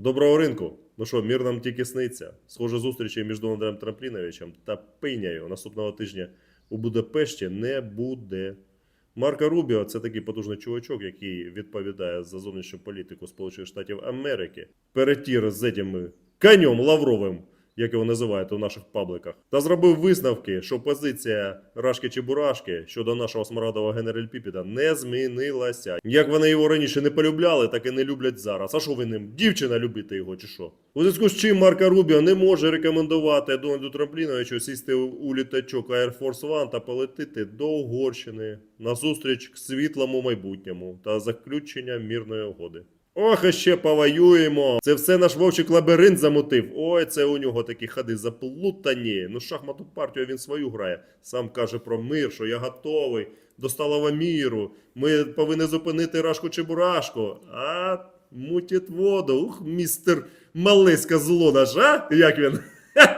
Доброго ринку. Ну що, мір нам тільки сниться. Схоже, зустрічі між Дональдом Трампліновичем та Пиняю наступного тижня у Будапешті не буде. Марко Рубіо це такий потужний чувачок, який відповідає за зовнішню політику Сполучених Штатів Америки. Перетір з этим конем Лавровим, як його називають у наших пабликах, та зробив висновки, що позиція Рашки Чебурашки щодо нашого смарагдового генераль Піпіда не змінилася. Як вони його раніше не полюбляли, так і не люблять зараз. А що ви ним? Дівчина любити його чи що? У зв'язку з чим Марко Рубіо не може рекомендувати Дональду Трампліновичу сісти у літачок Air Force One та полетити до Угорщини на зустріч к світлому майбутньому та заключення мірної угоди. Ох, ще повоюємо. Це все наш вовчик лабіринт замутив. Ой, це у нього такі ходи заплутані. Ну, шахматну партію він свою грає. Сам каже про мир, що я готовий до сталого міру. Ми повинні зупинити Рашку Чебурашку. А мутить воду. Ух, містер Малиська зло наш, а? Як він?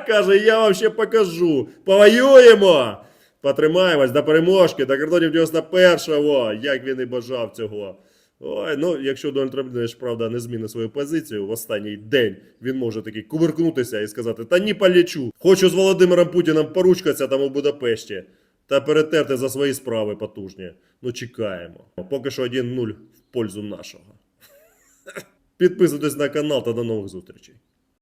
Каже, я вам ще покажу. Повоюємо! Потримаємось до переможки, до кордонів 91-го, як він і бажав цього. Ой, ну якщо Дональд Трамп, правда, не змінить свою позицію в останній день, він може таки кувиркнутися і сказати: Та ні полічу, хочу з Володимиром Путіним поручкатися там у Будапешті та перетерти за свої справи потужні. Ну, чекаємо. Поки що 1-0 в пользу нашого. Підписуйтесь на канал та до нових зустрічей.